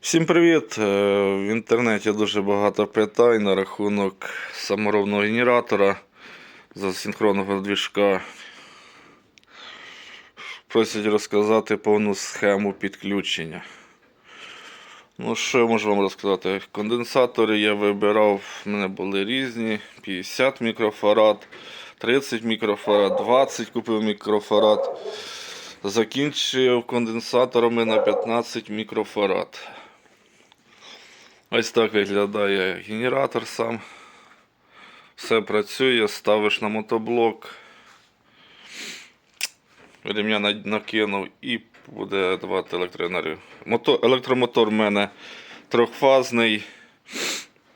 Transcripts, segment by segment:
Всім привіт! Е, В інтернеті дуже багато питань на рахунок саморобного генератора за синхронного двіжка. Просять розказати повну схему підключення. Ну, що я можу вам розказати? Конденсатори я вибирав, в мене були різні: 50 мікрофарад, 30 мікрофарад, 20 купив мікрофарад. Закінчив конденсаторами на 15 мікрофарад. Ось так виглядає генератор сам. Все працює, ставиш на мотоблок. На- накинув і буде давати електроенергію. Мото- електромотор в мене трьохфазний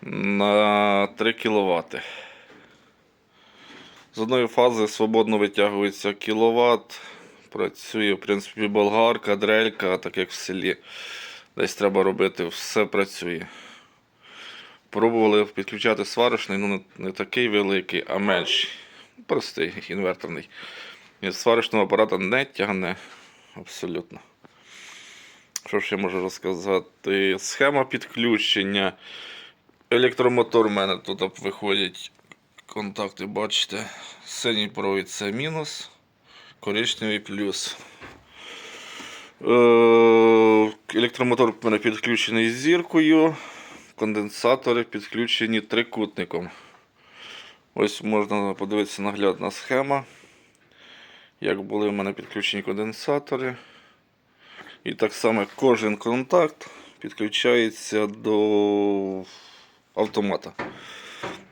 на 3 кВт. З одної фази свободно витягується кіловат. Працює, в принципі, болгарка, дрелька, так як в селі. Десь треба робити, все працює. Пробували підключати сварочний, ну не, такий великий, а менший. Простий інверторний. З сварочного апарата не тягне абсолютно. Що ще можу розказати? Схема підключення. Електромотор у мене тут виходять контакти, бачите. Синій провід це мінус, коричневий плюс. Е, Електромотор у мене підключений зіркою. Конденсатори підключені трикутником. Ось можна подивитися наглядна схема. Як були в мене підключені конденсатори. І так само кожен контакт підключається до автомата.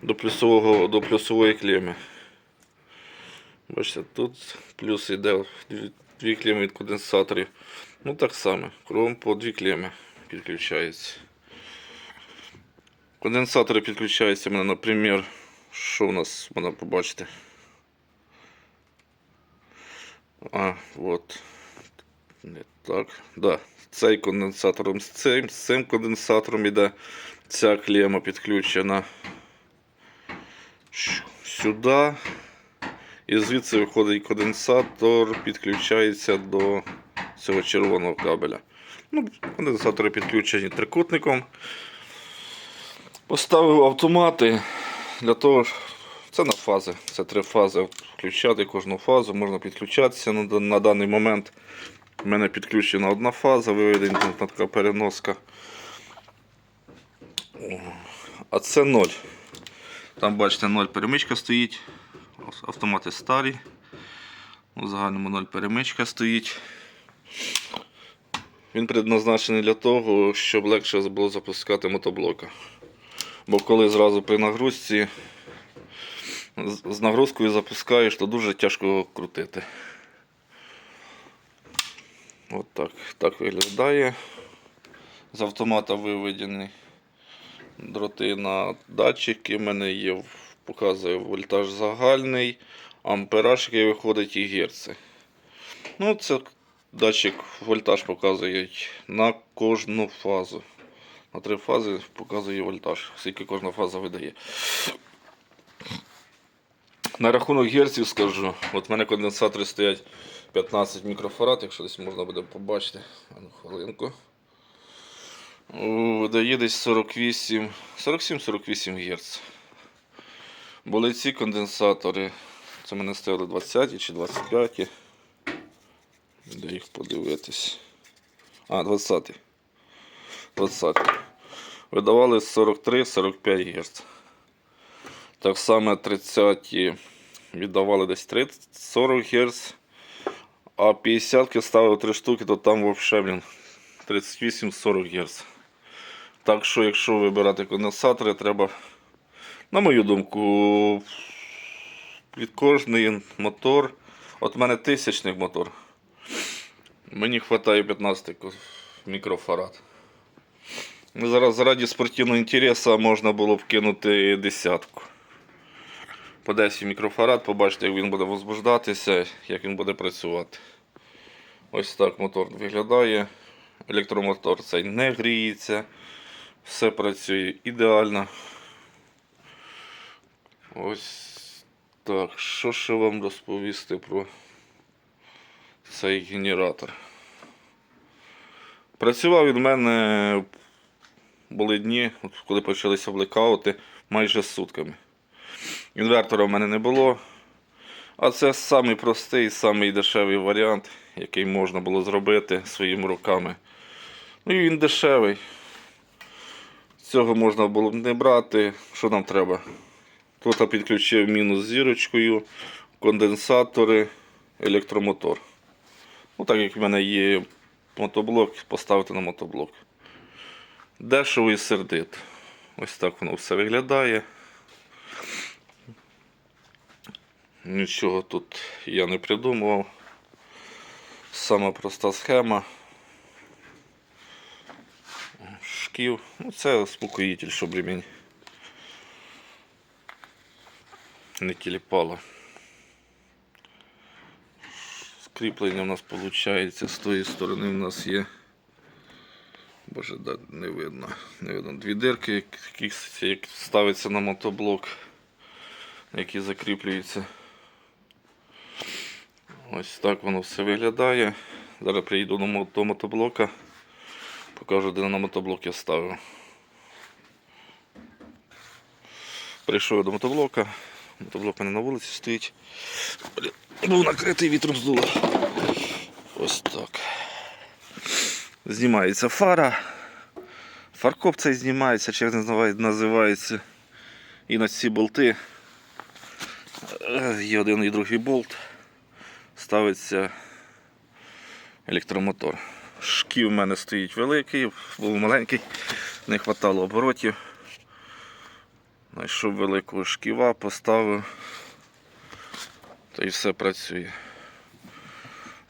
До, плюсового, до плюсової клеми. Бачите, тут плюс йде дві, клеми від конденсаторів. Ну так само, кругом по дві клеми підключається. Конденсатори підключаються мене, наприклад, що у нас можна побачити. А, от. Не так. Да. Цей конденсатором з цим, з цим конденсатором іде ця клема підключена сюди. І звідси виходить конденсатор, підключається до цього червоного кабеля. Ну, конденсатори підключені трикутником. Поставив автомати для того, це на фази, це три фази. Включати кожну фазу, можна підключатися. На, на даний момент в мене підключена одна фаза, виведена така переноска. А це ноль. Там бачите, ноль перемичка стоїть. Автомати старі. У загальному ноль перемичка стоїть. Він предназначений для того, щоб легше було запускати мотоблока. Бо коли зразу при нагрузці з- нагрузкою запускаєш, то дуже тяжко крутити. От так, так виглядає. З автомата виведені дроти на датчики. У мене є, показує вольтаж загальний, ампераж, який виходить і герци. Ну, це датчик вольтаж показує на кожну фазу. На три фази показує вольтаж, скільки кожна фаза видає. На рахунок герців скажу. От в мене конденсатори стоять 15 мікрофарад, якщо десь можна буде побачити. Ну, хвилинку. Видає десь 48, 47-48 Гц. Були ці конденсатори. Це мене стояли 20 чи 25. Де їх подивитись. А, 20. 20. Видавали 43-45 Гц. Так само 30 віддавали десь 30-40 Гц. А 50 ставив 3 штуки, то там взагалі, блін, 38-40 Гц. Так що, якщо вибирати конденсатори, треба, на мою думку, під кожний мотор. От в мене тисячник мотор. Мені вистачає 15 ко- мікрофарад. Зараз заради спортивного інтересу можна було б кинути десятку. По 10 мікрофарад, побачите, як він буде возбуждатися, як він буде працювати. Ось так мотор виглядає. Електромотор цей не гріється. Все працює ідеально. Ось так. Що ще вам розповісти про цей генератор? Працював від мене були дні, коли почалися блекаути, майже сутками. Інвертора в мене не було. А це самий простий, самий дешевий варіант, який можна було зробити своїми руками. Ну і він дешевий. Цього можна було б не брати. Що нам треба? Я підключив мінус зірочкою, конденсатори, електромотор. Ну, так як в мене є мотоблок, поставити на мотоблок. Дешево і сердито. Ось так воно все виглядає. Нічого тут я не придумував. Сама проста схема. Шків. Ну, це успокоїтель, щоб ремінь не тіліпало. Скріплення у нас виходить з тої сторони у нас є. Боже, да, не видно. Не видно. Дві дирки, які як ставиться на мотоблок, які закріплюються. Ось так воно все виглядає. Зараз приїду до мотоблока. Покажу, де на мотоблок я ставив. Прийшов до мотоблока. Мотоблок у мене на вулиці стоїть. Був накритий вітром здуло. Ось так. Знімається фара. Фаркоп цей знімається, називає- називається. І на ці болти. е, Є один і другий болт. Ставиться електромотор. Шків в мене стоїть великий, був маленький, не вистачало оборотів. Знайшов великого шківа, поставив. Та й все працює.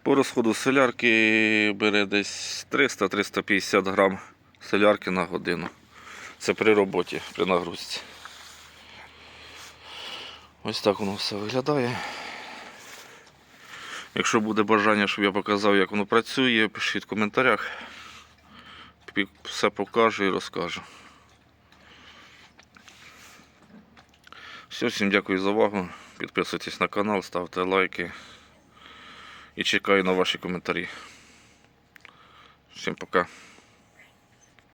По розходу солярки бере десь 300-350 грам солярки на годину. Це при роботі, при нагрузці. Ось так воно все виглядає. Якщо буде бажання, щоб я показав, як воно працює, пишіть в коментарях. Все покажу і розкажу. Все, всім дякую за увагу. Підписуйтесь на канал, ставте лайки. І чекаю на ваші коментарі. Всім пока.